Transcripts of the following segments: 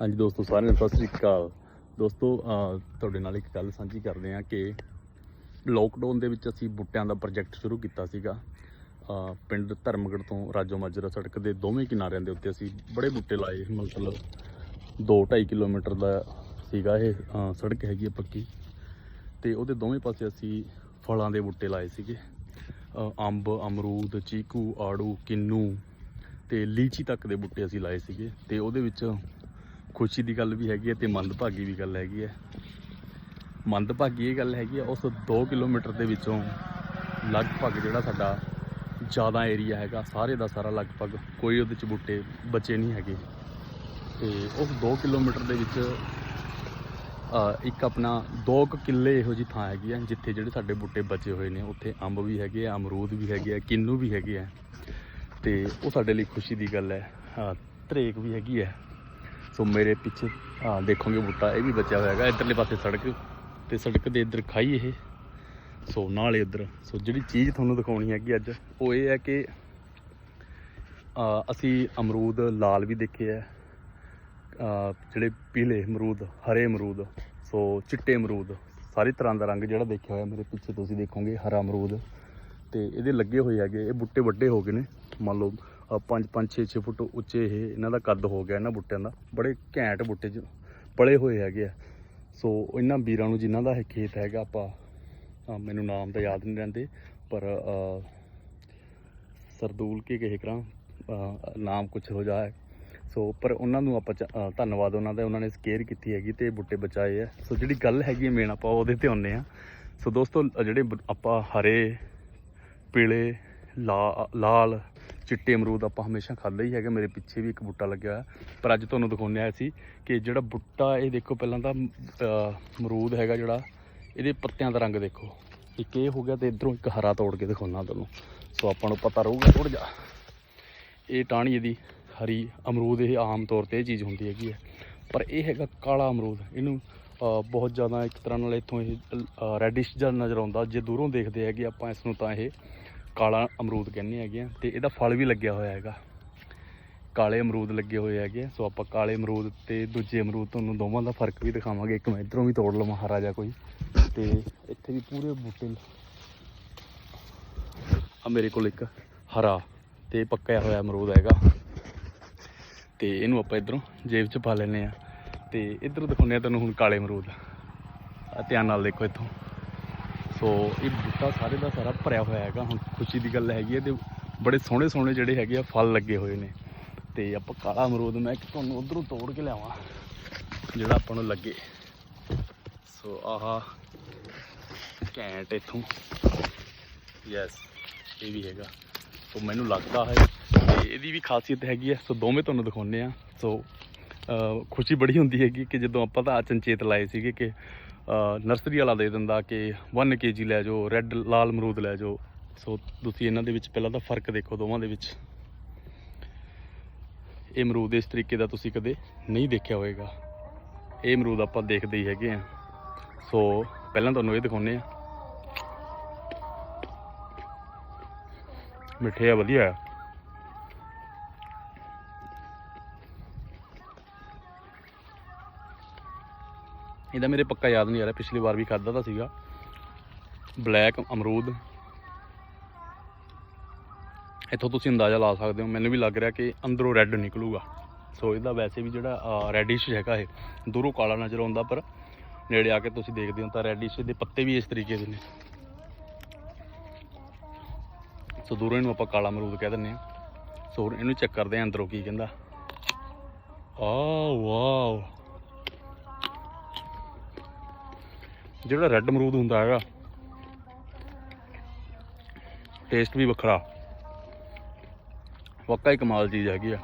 ਹਾਂਜੀ ਦੋਸਤੋ, ਸਾਰਿਆਂ ਨੂੰ ਸਤਿ ਸ੍ਰੀ ਅਕਾਲ। ਦੋਸਤੋ ਤੁਹਾਡੇ ਨਾਲ ਇੱਕ ਗੱਲ ਸਾਂਝੀ ਕਰਦੇ ਹਾਂ ਕਿ ਲੋਕਡਾਊਨ ਦੇ ਵਿੱਚ ਅਸੀਂ ਬੂਟਿਆਂ ਦਾ ਪ੍ਰੋਜੈਕਟ ਸ਼ੁਰੂ ਕੀਤਾ ਸੀਗਾ। ਪਿੰਡ ਧਰਮਗੜ ਤੋਂ ਰਾਜੋ ਮਾਜਰਾ ਸੜਕ ਦੇ ਦੋਵੇਂ ਕਿਨਾਰਿਆਂ ਦੇ ਉੱਤੇ ਅਸੀਂ ਬੜੇ ਬੂਟੇ ਲਾਏ। ਮਤਲਬ 2.5 ਕਿਲੋਮੀਟਰ ਦਾ ਸੀਗਾ ਇਹ ਸੜਕ ਹੈਗੀ ਹੈ ਪੱਕੀ। ਤੇ ਉਹਦੇ ਦੋਵੇਂ ਪਾਸੇ ਅਸੀਂ ਫਲਾਂ ਦੇ ਬੂਟੇ ਲਾਏ ਸੀਗੇ। ਅੰਬ, ਅਮਰੂਦ, ਚੀਕੂ, ਆੜੂ, ਕਿੰਨੂ ਤੇ ਲੀਚੀ ਤੱਕ ਦੇ ਬੂਟੇ ਅਸੀਂ ਲਾਏ ਸੀਗੇ। ਤੇ ਉਹਦੇ ਵਿੱਚ ਖੁਸ਼ੀ ਦੀ ਗੱਲ ਵੀ ਹੈਗੀ ਹੈ ਤੇ ਮੰਦਭਾਗੀ ਵੀ ਗੱਲ ਹੈਗੀ ਹੈ। ਮੰਦਭਾਗੀ ਇਹ ਗੱਲ ਹੈਗੀ ਹੈ, ਉਸ 2 ਕਿਲੋਮੀਟਰ ਦੇ ਵਿੱਚੋਂ ਲਗਭਗ ਜਿਹੜਾ ਸਾਡਾ ਜ਼ਿਆਦਾ ਏਰੀਆ ਹੈਗਾ, ਸਾਰੇ ਦਾ ਸਾਰਾ ਲਗਭਗ ਕੋਈ ਉਹਦੇ ਚ ਬੂਟੇ ਬਚੇ ਨਹੀਂ ਹੈਗੇ। ਤੇ ਉਸ 2 ਕਿਲੋਮੀਟਰ ਦੇ ਵਿੱਚ ਇੱਕ ਆਪਣਾ 2 ਕਿੱਲੇ ਇਹੋ ਜੀ ਥਾਂ ਹੈਗੀ ਆ ਜਿੱਥੇ ਜਿਹੜੇ ਸਾਡੇ ਬੂਟੇ ਬਚੇ ਹੋਏ ਨੇ। ਉੱਥੇ ਅੰਬ ਵੀ ਹੈਗੇ ਆ, ਅਮਰੂਦ ਵੀ ਹੈਗੇ ਆ, ਕਿੰਨੂ ਵੀ ਹੈਗੇ ਆ। ਤੇ ਉਹ ਸਾਡੇ ਲਈ ਖੁਸ਼ੀ ਦੀ ਗੱਲ ਹੈ। ਤਰੇਕ ਵੀ ਹੈਗੀ ਹੈ। ਸੋ ਮੇਰੇ ਪਿੱਛੇ ਹਾਂ ਦੇਖੋਗੇ ਬੂਟਾ, ਇਹ ਵੀ ਬਚਿਆ ਹੋਇਆ ਹੈਗਾ, ਇੱਧਰਲੇ ਪਾਸੇ ਸੜਕ, ਤੇ ਸੜਕ ਦੇ ਇੱਧਰ ਖਾਈ ਇਹ। ਸੋ ਨਾਲੇ ਹੀ ਸੋ ਜਿਹੜੀ ਚੀਜ਼ ਤੁਹਾਨੂੰ ਦਿਖਾਉਣੀ ਹੈਗੀ ਅੱਜ, ਉਹ ਇਹ ਹੈ ਕਿ ਅਸੀਂ ਅਮਰੂਦ ਲਾਲ ਵੀ ਦੇਖੇ ਆ ਜਿਹੜੇ ਪੀਲੇ ਅਮਰੂਦ, ਹਰੇ ਅਮਰੂਦ, ਸੋ ਚਿੱਟੇ ਅਮਰੂਦ, ਸਾਰੇ ਤਰ੍ਹਾਂ ਦਾ ਰੰਗ ਜਿਹੜਾ ਦੇਖਿਆ ਹੋਇਆ ਮੇਰੇ ਪਿੱਛੇ ਤੁਸੀਂ ਦੇਖੋਗੇ, ਹਰਾ ਅਮਰੂਦ, ਤੇ ਇਹਦੇ ਲੱਗੇ ਹੋਏ ਹੈਗੇ, ਇਹ ਬੂਟੇ ਵੱਡੇ ਹੋ ਗਏ ਨੇ, ਮੰਨ ਲਓ 5 5 6 6 ਫੁੱਟ ਉੱਚੇ ਇਹ ਇਹਨਾਂ ਦਾ ਕੱਦ ਹੋ ਗਿਆ ਇਹਨਾਂ ਬੂਟਿਆਂ ਦਾ। ਬੜੇ ਘੈਂਟ ਬੂਟੇ ਚ ਪਲੇ ਹੋਏ ਹੈਗੇ ਆ। ਸੋ ਇਹਨਾਂ ਵੀਰਾਂ ਨੂੰ ਜਿਨ੍ਹਾਂ ਦਾ ਇਹ ਖੇਤ ਹੈਗਾ ਆਪਾਂ ਮੈਨੂੰ ਨਾਮ ਤਾਂ ਯਾਦ ਨਹੀਂ ਰਹਿੰਦੇ, ਪਰ ਸਰਦੂਲ ਕੇ ਕਹੇ ਕਰਾਂ ਨਾਮ ਕੁਝ ਹੋ ਜਾ ਹੈ ਸੋ ਪਰ ਉਹਨਾਂ ਨੂੰ ਆਪਾਂ ਚ- ਧੰਨਵਾਦ ਉਹਨਾਂ ਦਾ, ਉਹਨਾਂ ਨੇ ਸਕੇਅਰ ਕੀਤੀ ਹੈਗੀ ਤੇ ਬੂਟੇ ਬਚਾਏ ਆ। ਸੋ ਜਿਹੜੀ ਗੱਲ ਹੈਗੀ ਮੇਨ ਆਪਾਂ ਉਹਦੇ ਤੇ ਆਉਂਦੇ ਆ। ਸੋ ਦੋਸਤੋ ਜਿਹੜੇ ਬ- ਆਪਾਂ ਹਰੇ, ਪੀਲੇ, ਲਾ- ਲਾਲ ਚਿੱਟੇ ਅਮਰੂਦ ਆਪਾਂ ਹਮੇਸ਼ਾ ਖਾਂਦੇ ਹੀ ਹੈਗੇ, ਮੇਰੇ ਪਿੱਛੇ ਵੀ ਇੱਕ ਬੂਟਾ ਲੱਗਿਆ ਹੋਇਆ। ਪਰ ਅੱਜ ਤੁਹਾਨੂੰ ਦਿਖਾਉਂਦੇ ਆ ਸੀ ਕਿ ਜਿਹੜਾ ਬੂਟਾ, ਇਹ ਦੇਖੋ ਪਹਿਲਾਂ ਤਾਂ ਅਮਰੂਦ ਹੈਗਾ ਜਿਹੜਾ, ਇਹਦੇ ਪੱਤਿਆਂ ਦਾ ਰੰਗ ਦੇਖੋ। ਇੱਕ ਇਹ ਹੋ ਗਿਆ ਤੇ ਇਧਰੋਂ ਇੱਕ ਹਰਾ ਤੋੜ ਕੇ ਦਿਖਾਉਣਾ ਤੁਹਾਨੂੰ। ਸੋ ਆਪਾਂ ਨੂੰ ਪਤਾ ਰਹੂਗਾ ਥੋੜਾ ਜਿਹਾ। ਇਹ ਟਾਹਣੀ ਇਹਦੀ ਹਰੀ ਅਮਰੂਦ, ਇਹ ਆਮ ਤੌਰ ਤੇ ਇਹ ਚੀਜ਼ ਹੁੰਦੀ ਹੈਗੀ ਹੈ। ਪਰ ਇਹ ਹੈਗਾ ਕਾਲਾ ਅਮਰੂਦ। ਇਹਨੂੰ ਬਹੁਤ ਜ਼ਿਆਦਾ ਇੱਕ ਤਰ੍ਹਾਂ ਨਾਲ ਇੱਥੋਂ ਇਹ ਰੈਡਿਸ਼ ਜਿਹਾ ਨਜ਼ਰ ਆਉਂਦਾ। ਜੇ ਦੂਰੋਂ ਦੇਖਦੇ ਹੈਗੇ ਆਪਾਂ, ਇਸ ਨੂੰ ਤਾਂ ਇਹ ਕਾਲਾ ਅਮਰੂਦ ਕਹਿੰਦੇ ਹੈਗੇ ਆ, ਤੇ ਇਹਦਾ ਫਲ ਵੀ ਲੱਗਿਆ ਹੋਇਆ ਹੈਗਾ। ਕਾਲੇ ਅਮਰੂਦ ਲੱਗੇ ਹੋਏ ਹੈਗੇ ਆ। ਸੋ ਆਪਾਂ ਕਾਲੇ ਅਮਰੂਦ ਤੇ ਦੂਜੇ ਅਮਰੂਦ ਤੁਹਾਨੂੰ ਦੋਵਾਂ ਦਾ ਫ਼ਰਕ ਵੀ ਦਿਖਾਵਾਂਗੇ। ਇੱਕ ਮੈਂ ਇਧਰੋਂ ਵੀ ਤੋੜ ਲਵਾਂ ਹਰਾ ਜਿਹਾ ਕੋਈ। ਤੇ ਇੱਥੇ ਵੀ ਪੂਰੇ ਬੂਟੇ ਆ ਮੇਰੇ ਕੋਲ ਇੱਕ ਹਰਾ ਤੇ ਪੱਕਿਆ ਹੋਇਆ ਅਮਰੂਦ ਹੈਗਾ। ਤੇ ਇਹਨੂੰ ਆਪਾਂ ਇਧਰੋਂ ਜੇਬ 'ਚ ਪਾ ਲੈਨੇ ਆ ਤੇ ਇਧਰੋਂ ਦਿਖਾਉਂਦੇ ਆ ਤੁਹਾਨੂੰ ਹੁਣ ਕਾਲੇ ਅਮਰੂਦ। ਆ ਧਿਆਨ ਨਾਲ ਦੇਖੋ ਇੱਥੋਂ। ਸੋ ਇਹ ਬੂਟਾ ਸਾਰੇ ਦਾ ਸਾਰਾ ਭਰਿਆ ਹੋਇਆ ਹੈਗਾ। ਹੁਣ ਖੁਸ਼ੀ ਦੀ ਗੱਲ ਹੈਗੀ ਹੈ ਤੇ ਬੜੇ ਸੋਹਣੇ ਸੋਹਣੇ ਜਿਹੜੇ ਹੈਗੇ ਆ ਫਲ ਲੱਗੇ ਹੋਏ ਨੇ। ਤੇ ਆਪਾਂ ਕਾਲਾ ਅਮਰੂਦ ਮੈਂ ਇੱਕ ਤੁਹਾਨੂੰ ਉਧਰੋਂ ਤੋੜ ਕੇ ਲਿਆਵਾਂ, ਜਿਹੜਾ ਆਪਾਂ ਨੂੰ ਲੱਗੇ। ਸੋ ਆਹਾ, ਘੈਂਟ ਇੱਥੋਂ। ਯੈਸ ਇਹ ਵੀ ਹੈਗਾ। ਸੋ ਮੈਨੂੰ ਲੱਗਦਾ ਹੈ ਤੇ ਇਹਦੀ ਵੀ ਖਾਸੀਅਤ ਹੈਗੀ ਹੈ। ਸੋ ਦੋਵੇਂ ਤੁਹਾਨੂੰ ਦਿਖਾਉਂਦੇ ਆ ਸੋ ਖੁਸ਼ੀ ਬੜੀ ਹੁੰਦੀ ਹੈਗੀ ਕਿ ਜਦੋਂ ਆਪਾਂ ਤਾਂ ਅਚਨਚੇਤ ਲਾਏ ਸੀਗੇ ਕਿ ਨਰਸਰੀ ਵਾਲਾ ਦੇ ਦਿੰਦਾ ਕਿ 1 ਕੇਜੀ ਲੈ ਜਾਓ ਰੈੱਡ ਲਾਲ ਅਮਰੂਦ ਲੈ ਜਾਓ। ਸੋ ਤੁਸੀਂ ਇਹਨਾਂ ਦੇ ਵਿੱਚ ਪਹਿਲਾਂ ਤਾਂ ਫ਼ਰਕ ਦੇਖੋ, ਦੋਵਾਂ ਦੇ ਵਿੱਚ। ਇਹ ਅਮਰੂਦ ਇਸ ਤਰੀਕੇ ਦਾ ਤੁਸੀਂ ਕਦੇ ਨਹੀਂ ਦੇਖਿਆ ਹੋਵੇਗਾ ਇਹ ਅਮਰੂਦ ਆਪਾਂ ਦੇਖਦੇ ਹੀ ਹੈਗੇ ਆ ਸੋ ਪਹਿਲਾਂ ਤੁਹਾਨੂੰ ਇਹ ਦਿਖਾਉਂਦੇ ਆ ਮਿੱਠੇ ਆ, ਵਧੀਆ ਆ। ਇਹਦਾ ਮੇਰੇ ਪੱਕਾ ਯਾਦ ਨਹੀਂ ਆ ਰਿਹਾ, ਪਿਛਲੀ ਵਾਰ ਵੀ ਖਾਦਾ ਤਾਂ ਸੀਗਾ। ਬਲੈਕ, ਅਮਰੂਦ। ਇੱਥੋਂ ਤੁਸੀਂ ਅੰਦਾਜ਼ਾ ਲਾ ਸਕਦੇ ਹੋ, ਮੈਨੂੰ ਵੀ ਲੱਗ ਰਿਹਾ ਕਿ ਅੰਦਰੋਂ ਰੈੱਡ ਨਿਕਲੂਗਾ। ਸੋ ਇਹਦਾ ਵੈਸੇ ਵੀ ਜਿਹੜਾ ਰੈਡਿਸ਼ ਹੈਗਾ ਇਹ, ਦੂਰੋਂ ਕਾਲਾ ਨਜ਼ਰ ਆਉਂਦਾ, ਪਰ ਨੇੜੇ ਆ ਕੇ ਤੁਸੀਂ ਦੇਖਦੇ ਹੋ ਤਾਂ ਰੈਡਿਸ਼ ਦੇ ਪੱਤੇ ਵੀ ਇਸ ਤਰੀਕੇ ਦੇ ਨੇ। ਸੋ ਦੂਰੋਂ ਇਹਨੂੰ ਆਪਾਂ ਕਾਲਾ ਅਮਰੂਦ ਕਹਿ ਦਿੰਦੇ ਆ ਸੋ ਇਹਨੂੰ ਚੈੱਕ ਕਰਦੇ ਆ ਅੰਦਰੋਂ ਕੀ ਕਹਿੰਦਾ। ਆ ਵਾਓ। ਜਿਹੜਾ ਰੈੱਡ ਅਮਰੂਦ ਹੁੰਦਾ ਹੈਗਾ ਟੇਸਟ ਵੀ ਵੱਖਰਾ। ਵਾਕਈ ਕਮਾਲ ਚੀਜ਼ ਹੈਗੀ ਆ।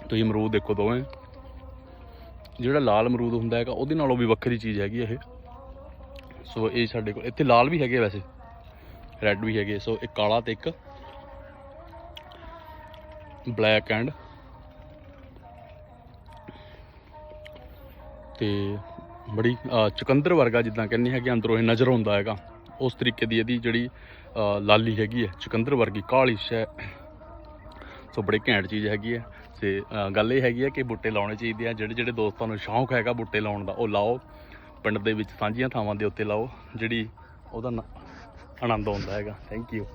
ਤੁਸੀਂ ਅਮਰੂਦ ਦੇਖੋ ਦੋਵੇਂ। ਜਿਹੜਾ ਲਾਲ ਅਮਰੂਦ ਹੁੰਦਾ ਹੈਗਾ, ਉਹਦੇ ਨਾਲੋਂ ਵੀ ਵੱਖਰੀ ਚੀਜ਼ ਹੈਗੀ ਇਹ। ਸੋ ਇਹ ਸਾਡੇ ਕੋਲ, ਇੱਥੇ ਲਾਲ ਵੀ ਹੈਗੇ ਵੈਸੇ। ਰੈੱਡ ਵੀ ਹੈਗੇ ਸੋ ਇੱਕ ਕਾਲਾ ਤੇ ਇੱਕ ਬਲੈਕ ਐਂਡ ਤੇ ਬੜੀ ਚੁਕੰਦਰ ਵਰਗਾ ਜਿੱਦਾਂ ਕਹਿੰਦੇ ਹੈਗੇ, ਅੰਦਰੋਂ ਇਹ ਨਜ਼ਰ ਆਉਂਦਾ ਹੈਗਾ। ਉਸ ਤਰੀਕੇ ਦੀ ਇਹਦੀ ਜਿਹੜੀ ਲਾਲੀ ਹੈਗੀ ਹੈ, ਚੁਕੰਦਰ ਵਰਗੀ, ਕਾਲੀ ਸ਼ੈ। ਸੋ ਬੜੀ ਘੈਂਟ ਚੀਜ਼ ਹੈਗੀ ਹੈ। ਤੇ ਗੱਲ ਇਹ ਹੈਗੀ ਹੈ ਕਿ ਬੂਟੇ ਲਾਉਣੇ ਚਾਹੀਦੇ ਆ। ਜਿਹੜੇ ਜਿਹੜੇ ਦੋਸਤਾਂ ਨੂੰ ਸ਼ੌਂਕ ਹੈਗਾ ਬੂਟੇ ਲਾਉਣ ਦਾ, ਉਹ ਲਾਓ। ਪਿੰਡ ਦੇ ਵਿੱਚ ਸਾਂਝੀਆਂ ਥਾਵਾਂ ਦੇ ਉੱਤੇ ਲਾਓ, ਜਿਹੜੀ ਉਹਦਾ ਨ- ਆਨੰਦ ਆਉਂਦਾ ਹੈਗਾ। Thank you